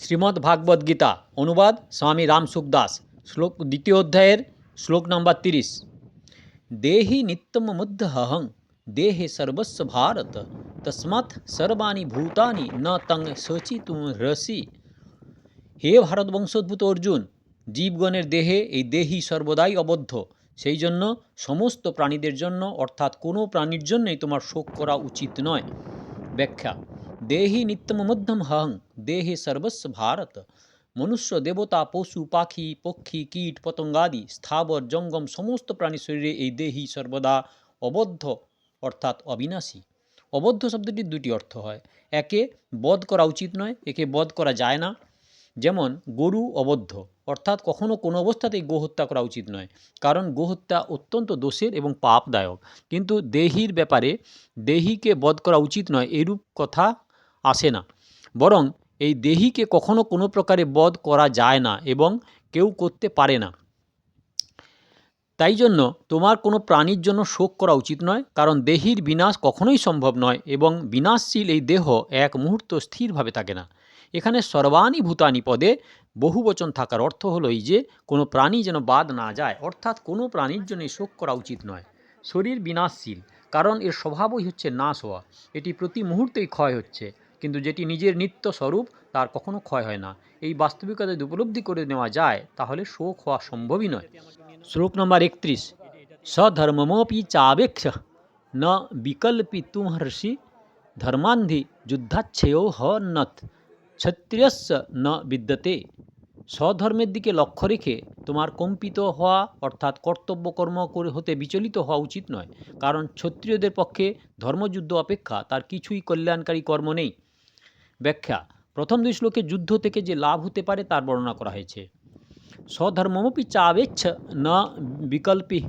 শ্রীমদ্ ভাগবত গীতা, অনুবাদ স্বামী রামসুখ দাস, শ্লোক দ্বিতীয় অধ্যায়ের শ্লোক নাম্বার তিরিশ। দেহি নিত্যম নিত্যমুদ্ধহং দেহে সর্বস্ব ভারত, তস্মাৎ সর্বাণি ভূতানি ন তং শচিতুম রসি। হে ভারতবংশোদ্ভূত অর্জুন, জীবগণের দেহে এই দেহি সর্বদাই অবদ্ধ, সেই জন্য সমস্ত প্রাণীদের জন্য, অর্থাৎ কোনো প্রাণীর জন্যই তোমার শোক করা উচিত নয়। ব্যাখ্যা দেহি নিত্যমধ্যম হং দেহে সর্বস্ব ভারত মনুষ্য দেবতা পশু পাখি পক্ষী কীট পতঙ্গাদি স্থাবর জঙ্গম সমস্ত প্রাণী শরীরে এই দেহি সর্বদা অবদ্ধ, অর্থাৎ অবিনাশী। অবদ্ধ শব্দটির দুটি অর্থ হয়। একে বধ করা উচিত নয়, একে বধ করা যায় না। যেমন, গরু অবদ্ধ, অর্থাৎ কখনো কোনো অবস্থাতেই গোহত্যা করা উচিত নয়, কারণ গোহত্যা অত্যন্ত দোষের এবং পাপদায়ক। কিন্তু দেহির ব্যাপারে দেহিকে বধ করা উচিত নয়, এরূপ কথা আসে না। বরং এই দেহিকে কখনো কোনো প্রকারে বধ করা যায় না এবং কেউ করতে পারে না। তাই জন্য তোমার কোনো প্রাণীর জন্য শোক করা উচিত নয়, কারণ দেহির বিনাশ কখনোই সম্ভব নয় এবং বিনাশশীল এই দেহ এক মুহূর্ত স্থিরভাবে থাকে না। এখানে সর্বাণী ভূতানি পদে বহুবচন থাকার অর্থ হলো এই যে, কোনো প্রাণী যেন বাদ না যায়, অর্থাৎ কোনো প্রাণীর জন্য শোক করা উচিত নয়। শরীর বিনাশশীল, কারণ এর স্বভাবই হচ্ছে নাশ হওয়া এটি প্রতি মুহূর্তেই ক্ষয় হচ্ছে। কিন্তু যেটি নিজের নিত্য স্বরূপ, তার কখনো ক্ষয় হয় না। এই বাস্তবিকতা যদি উপলব্ধি করে নেওয়া যায়, তাহলে শোক হওয়া সম্ভবই নয়। শ্লোক নম্বর একত্রিশ। সধর্মমপি চাবেক্ষ ন বিকল্পিতুমহর্ষি ধর্মান্ধি যুদ্ধাচ্ছেয় হন্নত ক্ষত্রিয়স্য ন বিদ্যতে। স্বধর্মের দিকে লক্ষ্য রেখে তোমার কম্পিত হওয়া, অর্থাৎ কর্তব্যকর্ম করে হতে বিচলিত হওয়া উচিত নয়। কারণ ক্ষত্রিয়দের পক্ষে ধর্মযুদ্ধ অপেক্ষা তার কিছুই কল্যাণকারী কর্ম নেই। ব্যাখ্যা। প্রথম দুই শ্লোকে যুদ্ধ থেকে যে লাভ হতে পারে তার বর্ণনা করা হয়েছে। স্বধর্মমপি চাবেচ্ছ ন বিকল্পি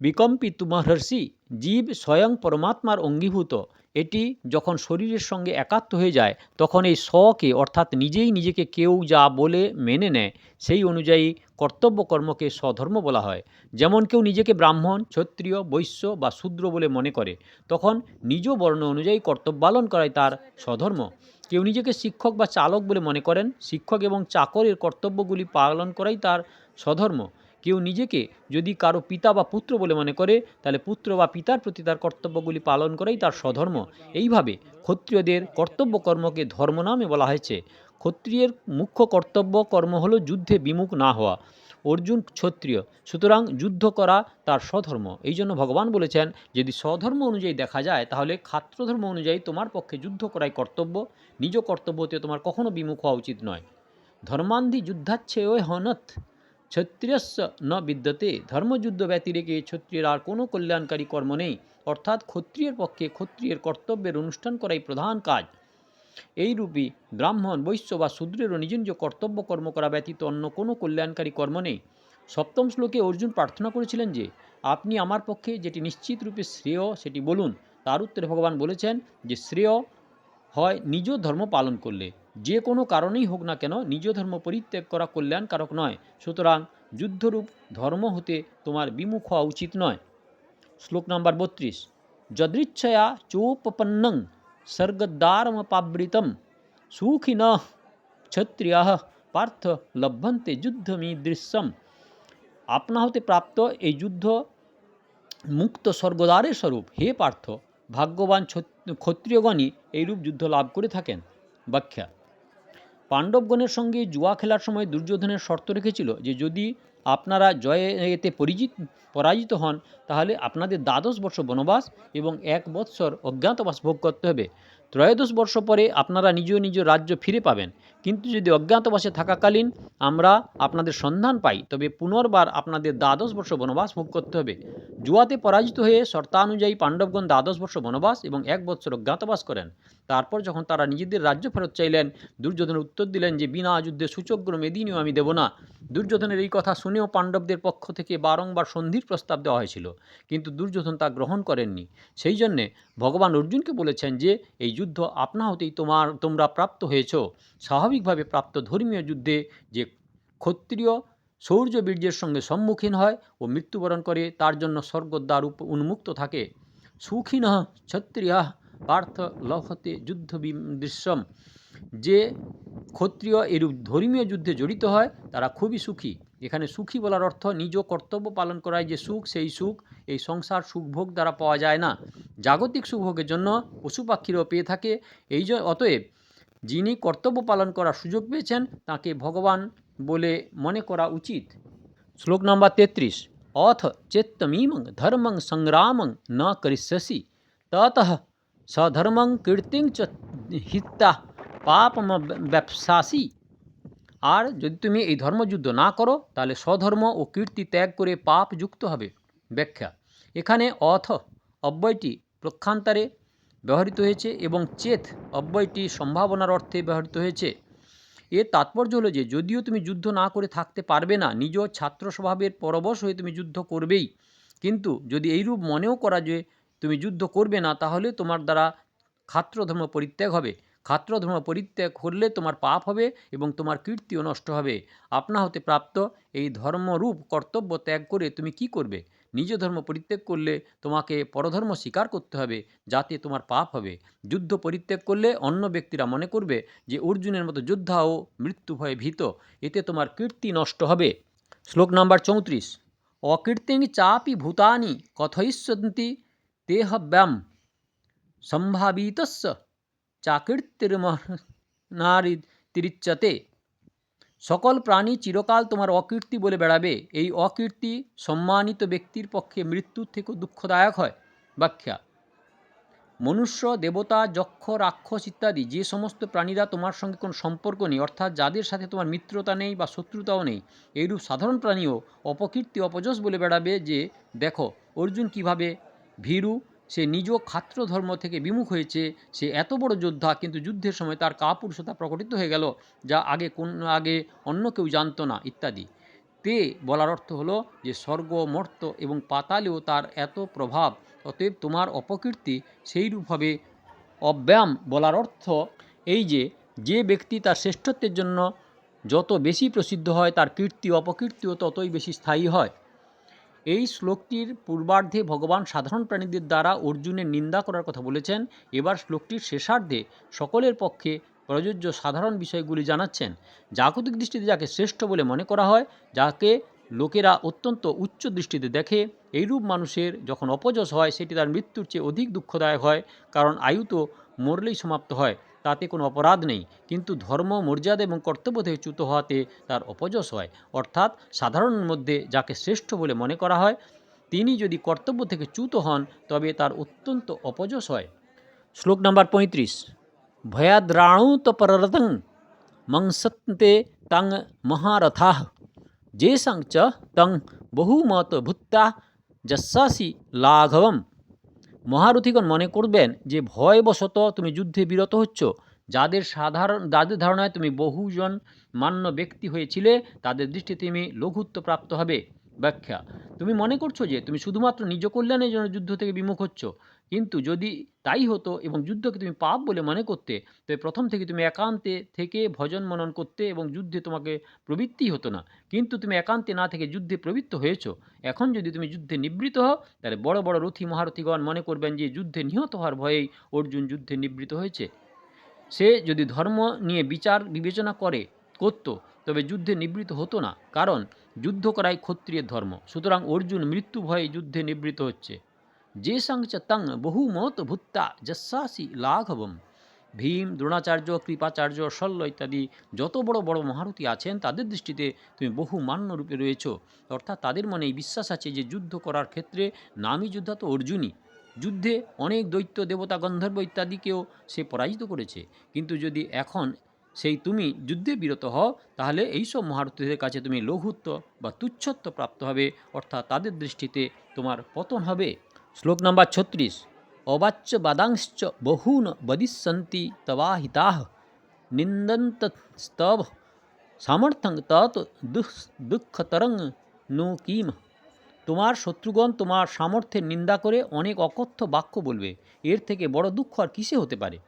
বিকম্পিত মহর্ষি জীব স্বয়ং পরমাত্মার অঙ্গীভূত। এটি যখন শরীরের সঙ্গে একাত্ম হয়ে যায়, তখন এই স্বকে, অর্থাৎ নিজেই নিজেকে কেউ যা বলে মেনে নেয়, সেই অনুযায়ী কর্তব্য কর্মকে স্বধর্ম বলা হয়। যেমন কেউ নিজেকে ব্রাহ্মণ, ক্ষত্রিয়, বৈশ্য বা শূদ্র বলে মনে করে, তখন নিজ বর্ণ অনুযায়ী কর্তব্য পালন করাই তার স্বধর্ম। কেউ নিজেকে শিক্ষক বা চালক বলে মনে করেন, শিক্ষক এবং চাকরের কর্তব্যগুলি পালন করাই তার স্বধর্ম। কেউ নিজেকে যদি কারও পিতা বা পুত্র বলে মনে করে, তাহলে পুত্র বা পিতার প্রতি তার কর্তব্যগুলি পালন করাই তার স্বধর্ম। এইভাবে ক্ষত্রিয়দের কর্তব্য কর্মকে ধর্ম নামে বলা হয়েছে। ক্ষত্রিয়ের মুখ্য কর্তব্য কর্ম হলো যুদ্ধে বিমুখ না হওয়া। অর্জুন ক্ষত্রিয়, সুতরাং যুদ্ধ করা তার স্বধর্ম। এই জন্য ভগবান বলেছেন, যদি স্বধর্ম অনুযায়ী দেখা যায়, তাহলে খাত্রধর্ম অনুযায়ী তোমার পক্ষে যুদ্ধ করাই কর্তব্য। নিজ কর্তব্যতে তোমার কখনো বিমুখ হওয়া উচিত নয়। ধর্মান্ধি যুদ্ধাচ্ছে ওই হনত। ক্ষত্রিয়স্য ন বিদ্যতে ধর্মযুদ্ধ ব্যতিরেকে ক্ষত্রিয়ের আর কোনো কল্যাণকারী কর্ম নেই, অর্থাৎ ক্ষত্রিয়ের পক্ষে ক্ষত্রিয়ের কর্তব্যের অনুষ্ঠান করাই প্রধান কাজ। এই রূপী ব্রাহ্মণ, বৈশ্য বা শূদ্রেরও নিজ নিজ কর্তব্য কর্ম করা ব্যতীত অন্য কোনো কল্যাণকারী কর্ম নেই। সপ্তম শ্লোকে অর্জুন প্রার্থনা করেছিলেন যে, আপনি আমার পক্ষে যেটি নিশ্চিত রূপে শ্রেয় সেটি বলুন। তার উত্তরে ভগবান বলেছেন যে, শ্রেয় হয় নিজ ধর্ম পালন করলে। যে কোনো কারণেই হোক না কেন নিজ ধর্ম পরিত্যাগ করা কল্যাণকারক নয়। সুতরাং যুদ্ধরূপ ধর্ম হতে তোমার বিমুখ হওয়া উচিত নয়। শ্লোক নাম্বার বত্রিশ। যদৃচ্ছয়া চোপপন্নং স্বর্গদ্বারমপাবৃতম সুখিন ক্ষত্রিয় পার্থ লভ্যন্তে যুদ্ধমীদৃশ্যম। আপনা হতে প্রাপ্ত এই যুদ্ধ মুক্ত স্বর্গদ্বারের স্বরূপ। হে পার্থ, ভাগ্যবান ক্ষত্রিয়গণই এইরূপ যুদ্ধ লাভ করে থাকেন। ব্যাখ্যা। পাণ্ডবগণের সঙ্গে জুয়া খেলার সময় দুর্যোধনের শর্ত রেখেছিল যে যদি আপনারা জয়ে এতে পরিচিত পরাজিত হন, তাহলে আপনাদের দ্বাদশ বর্ষ বনবাস এবং এক বৎসর অজ্ঞাতবাস ভোগ করতে হবে। ত্রয়োদশ বর্ষ পরে আপনারা নিজ নিজ রাজ্য ফিরে পাবেন। কিন্তু যদি অজ্ঞাতবাসে থাকাকালীন আমরা আপনাদের সন্ধান পাই, তবে পুনর্বার আপনাদের দ্বাদশ বর্ষ বনবাস ভোগ করতে হবে। জুয়াতে পরাজিত হয়ে শর্তানুযায়ী পাণ্ডবগণ দ্বাদশ বর্ষ বনবাস এবং এক বৎসর অজ্ঞাতবাস করেন। তারপর যখন তারা নিজেদের রাজ্য ফেরত চাইলেন দুর্যোধনের উত্তর দিলেন যে, বিনা যুদ্ধে সূচগ্র মেদিনীও আমি দেব না। দুর্যোধনের এই কথা শুনেও পাণ্ডবদের পক্ষ থেকে বারংবার সন্ধির প্রস্তাব দেওয়া হয়েছিল। কিন্তু দুর্যোধন তা গ্রহণ করেননি। সেই জন্যে ভগবান অর্জুনকে বলেছেন যে, এই যুদ্ধ আপনা হতেই তোমার, তোমরা প্রাপ্ত হয়েছ। স্বাভাবিকভাবে প্রাপ্ত ধর্মীয় যুদ্ধে যে ক্ষত্রিয় সৌর্য বীর্যের সঙ্গে সম্মুখীন হয় ও মৃত্যুবরণ করে, তার জন্য স্বর্গদ্বার উন্মুক্ত থাকে। সুখীন ক্ষত্রিয়া পার্থ লভতে যুদ্ধ দৃশ্যম। যে ক্ষত্রিয় এরূপ ধর্মীয় যুদ্ধে জড়িত হয়, তারা খুবই সুখী। এখানে সুখী বলার অর্থ নিজ কর্তব্য পালন করায় যে সুখ, সেই সুখ, এই সংসার সুখভোগ দ্বারা পাওয়া যায় না। জাগতিক সুখভোগের জন্য পশু পাখিরও পেয়ে থাকে। এই অতএব যিনি কর্তব্য পালন করার সুযোগ পেয়েছেন, তাকে ভগবান বলে মনে করা উচিত। শ্লোক নম্বর তেত্রিশ। অথ চেত্তमीमं ধর্মং সংগ্রামং ন করিষ্যসি। ততঃ সধর্মং কীর্তিং চ হিতা পাপম ব্যবসাসি আর যদি তুমি এই ধর্মযুদ্ধ না করো, তাহলে স্বধর্ম ও কীর্তি ত্যাগ করে পাপ যুক্ত হবে। ব্যাখ্যা। এখানে অথ অব্যয়টি প্রক্ষান্তরে ব্যবহৃত হয়েছে এবং চেত অব্যয়টি সম্ভাবনার অর্থে ব্যবহৃত হয়েছে। এর তাৎপর্য হলো যে, যদিও তুমি যুদ্ধ না করে থাকতে পারবে না, নিজ ছাত্র স্বভাবের পরবশ হয়ে তুমি যুদ্ধ করবেই। কিন্তু যদি এইরূপ মনেও করা যে, তুমি যুদ্ধ করবে না, তাহলে তোমার দ্বারা ক্ষাত্রধর্ম পরিত্যাগ হবে। ক্ষাত্রধর্ম পরিত্যাগ করলে তোমার পাপ হবে এবং তোমার কীর্তিও নষ্ট হবে। আপনা হতে প্রাপ্ত এই ধর্মরূপ কর্তব্য ত্যাগ করে তুমি কি করবে? নিজ ধর্ম পরিত্যাগ করলে তোমাকে পরধর্ম স্বীকার করতে হবে, যাতে তোমার পাপ হবে। যুদ্ধ পরিত্যাগ করলে অন্য ব্যক্তিরা মনে করবে যে অর্জুনের মতো যোদ্ধাও মৃত্যু ভয়ে ভীত, এতে তোমার কীর্তি নষ্ট হবে। শ্লোক নাম্বার চৌত্রিশ। অকীর্তিং চাপি ভূতানি কথয়িষ্যন্তি তেহব্যাম, সম্ভাবিতস্য চাকীর্তির্মনারি তিরিচ্যতে সকল প্রাণী চিরকাল তোমার অকীর্তি বলে বেড়াবে। এই অকীর্তি সম্মানিত ব্যক্তির পক্ষে মৃত্যুর থেকেও দুঃখদায়ক হয়। ব্যাখ্যা, মনুষ্য, দেবতা, যক্ষ, রাক্ষস ইত্যাদি, যে সমস্ত প্রাণীরা তোমার সঙ্গে কোনো সম্পর্ক নেই, অর্থাৎ যাদের সাথে তোমার মিত্রতা নেই বা শত্রুতাও নেই, এইরূপ সাধারণ প্রাণীও অপকীর্তি, অপযশ বলে বেড়াবে যে, দেখো, অর্জুন কীভাবে ভীরু সে নিজ ক্ষাত্র ধর্ম থেকে বিমুখ হয়েছে। সে এত বড় যোদ্ধা, কিন্তু যুদ্ধের সময় তার কাপুরুষতা প্রকটিত হয়ে গেল, যা আগে কোন, আগে অন্য কেউ জানতো না, ইত্যাদি। তে বলার অর্থ হলো যে স্বর্গ, মর্ত এবং পাতালেও তার এত প্রভাব, অতএব তোমার অপকীর্তি সেইরূপ হবে অব্যায়াম বলার অর্থ এই যে যে ব্যক্তি তার শ্রেষ্ঠত্বের জন্য যত বেশি প্রসিদ্ধ হয়, তার কীর্তি, অপকীর্তিও ততই বেশি স্থায়ী হয়। এই শ্লোকটির পূর্বার্ধে ভগবান সাধারণ প্রাণীদের দ্বারা অর্জুনের নিন্দা করার কথা বলেছেন। এবার শ্লোকটির শেষার্ধে সকলের পক্ষে প্রযোজ্য সাধারণ বিষয়গুলি জানাচ্ছেন। জাগতিক দৃষ্টিতে যাকে শ্রেষ্ঠ বলে মনে করা হয়, যাকে লোকেরা অত্যন্ত উচ্চ দৃষ্টিতে দেখে, এইরূপ মানুষের যখন অপযশ হয়, সেটি তার মৃত্যুর চেয়ে অধিক দুঃখদায়ক হয়, কারণ আয়ু তো মরলেই সমাপ্ত হয়। তাতে কোনো অপরাধ নেই। কিন্তু ধর্ম, মর্যাদা এবং কর্তব্য থেকে চ্যুত হওয়াতে তার অপযশ হয়। অর্থাৎ সাধারণের মধ্যে যাকে শ্রেষ্ঠ বলে মনে করা হয়, তিনি যদি কর্তব্য থেকে চ্যুত হন, তবে তার অত্যন্ত অপযশ হয়। শ্লোক নাম্বার পঁয়ত্রিশ। ভয়াদ্রাণুত পররতং মংসন্তে তং মহারথা। যেসং চ তং বহুমত ভূত্তা যশাসি লাঘবম। মহারথীগণ মনে করবেন যে ভয়বশত তুমি যুদ্ধে বিরত হচ্ছ। যাদের সাধারণ যাদের ধারণায় তুমি বহুজন মান্য ব্যক্তি হয়েছিলে, তাদের দৃষ্টি তুমি লঘুত্ব প্রাপ্ত হবে। ব্যাখ্যা। তুমি মনে করছ যে তুমি শুধুমাত্র নিজ কল্যাণের জন্য যুদ্ধ থেকে বিমুখ হচ্ছ, কিন্তু যদি তাই হতো এবং যুদ্ধকে তুমি পাপ বলে মনে করতে, তবে প্রথম থেকে তুমি একান্তে থেকে ভজন মনন করতে এবং যুদ্ধে তোমাকে প্রবৃত্তি হতো না। কিন্তু তুমি একান্তে না থেকে যুদ্ধে প্রবৃত্ত হয়েছো। এখন যদি তুমি যুদ্ধে নিবৃত হও, তাহলে বড় বড় রথী মহারথীগণ মনে করবেন যে যুদ্ধে নিহত হওয়ার ভয়েই অর্জুন যুদ্ধে নিবৃত হয়েছে। সে যদি ধর্ম নিয়ে বিচার বিবেচনা করে, করত, তবে যুদ্ধে নিবৃত হতো না। কারণ যুদ্ধ করাই ক্ষত্রিয়ের ধর্ম। সুতরাং অর্জুন মৃত্যু ভয়ে যুদ্ধে নিবৃত হচ্ছে। যে সংচ তং বহুমত ভূত্তা যশাসি লাঘবম। ভীম, দ্রোণাচার্য, কৃপাচার্য, শল্য ইত্যাদি যত বড় বড় মহারথী আছেন, তাদের দৃষ্টিতে তুমি বহু মান্য রূপে রয়েছ। অর্থাৎ তাদের মনে এই বিশ্বাস আছে যে যুদ্ধ করার ক্ষেত্রে নামী যোদ্ধা তো অর্জুনই। যুদ্ধে অনেক দৈত্য, দেবতা, গন্ধর্ব ইত্যাদিকেও সে পরাজিত করেছে। কিন্তু যদি এখন সেই তুমি যুদ্ধে বিরত হও, তাহলে এইসব মহারথীদের কাছে তুমি লঘুত্ব বা তুচ্ছত্ব প্রাপ্ত হবে, অর্থাৎ তাদের দৃষ্টিতে তোমার পতন হবে। শ্লোক নাম্বার ছত্রিশ, অবাচ্য বাদাংশ্চ বহূন বদিষ্যন্তি তবাহিতাহ নিন্দন্তস্তব সামর্থ্যং তৎ দুঃ দুঃখতরং নু কিম। তোমার শত্রুগণ তোমার সামর্থ্যের নিন্দা করে অনেক অকথ্য বাক্য বলবে, এর থেকে বড় দুঃখ আর কিসে হতে পারে?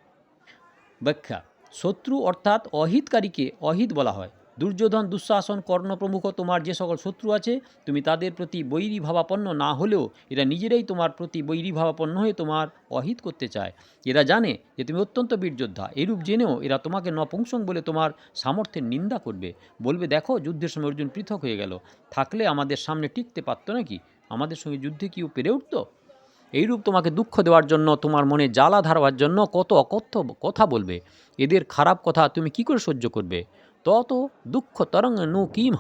ব্যাখ্যা শত্রু অর্থাৎ অহিতকারীকে অহিত বলা হয়। দুর্যোধন, দুঃশাসন কর্ণ প্রমুখ তোমার যে সকল শত্রু আছে, তুমি তাদের প্রতি বৈরী ভাবাপন্ন না হলেও এরা নিজেরাই তোমার প্রতি বৈরী ভাবাপন্ন হয়ে তোমার অহিত করতে চায়। এরা জানে যে তুমি অত্যন্ত বীরযোদ্ধা এরূপ জেনেও এরা তোমাকে নপুংসং বলে তোমার সামর্থ্যের নিন্দা করবে। বলবে, দেখো, যুদ্ধের সময় অর্জুন পৃথক হয়ে গেল। থাকলে আমাদের সামনে টিকতে পারতো নাকি? আমাদের সঙ্গে যুদ্ধে কি ও পেরে উঠতো? এইরূপ তোমাকে দুঃখ দেওয়ার জন্য, তোমার মনে জ্বালা ধারবার জন্য কত অকথ্য কথা বলবে? এদের খারাপ কথা তুমি কি করে সহ্য করবে? তত দুঃখ তরঙ্গ নু কিম।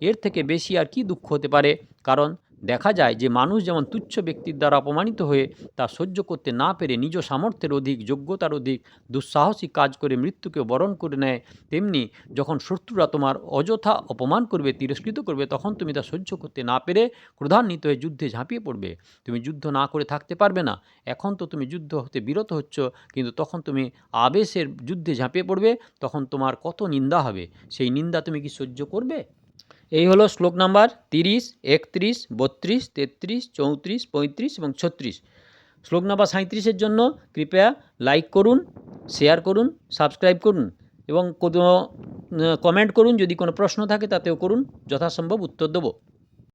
এর থেকে বেশি আর কি দুঃখ হতে পারে? কারণ দেখা যায় যে মানুষ যেমন তুচ্ছ ব্যক্তির দ্বারা অপমানিত হয়ে তা সহ্য করতে না পেরে নিজ সামর্থ্যের অধিক, যোগ্যতার অধিক দুঃসাহসী কাজ করে মৃত্যুকে বরণ করে নেয়, তেমনি যখন শত্রুরা তোমার অযথা অপমান করবে, তিরস্কৃত করবে, তখন তুমি তা সহ্য করতে না পেরে ক্রধান্বিত হয়ে যুদ্ধে ঝাঁপিয়ে পড়বে। তুমি যুদ্ধ না করে থাকতে পারবে না। এখন তো তুমি যুদ্ধ হতে বিরত হচ্ছ, কিন্তু তখন তুমি আবেশের যুদ্ধে ঝাঁপিয়ে পড়বে, তখন তোমার কত নিন্দা হবে? সেই নিন্দা তুমি কি সহ্য করবে? এই হলো শ্লোক নাম্বার তিরিশ, একত্রিশ, বত্রিশ, তেত্রিশ, চৌত্রিশ, পঁয়ত্রিশ এবং ছত্রিশ। শ্লোক নাম্বার সাঁত্রিশের জন্য কৃপয়া লাইক করুন, শেয়ার করুন, সাবস্ক্রাইব করুন এবং কোনো কমেন্ট করুন, যদি কোনো প্রশ্ন থাকে তাতেও করুন, যথাসম্ভব উত্তর দেবো।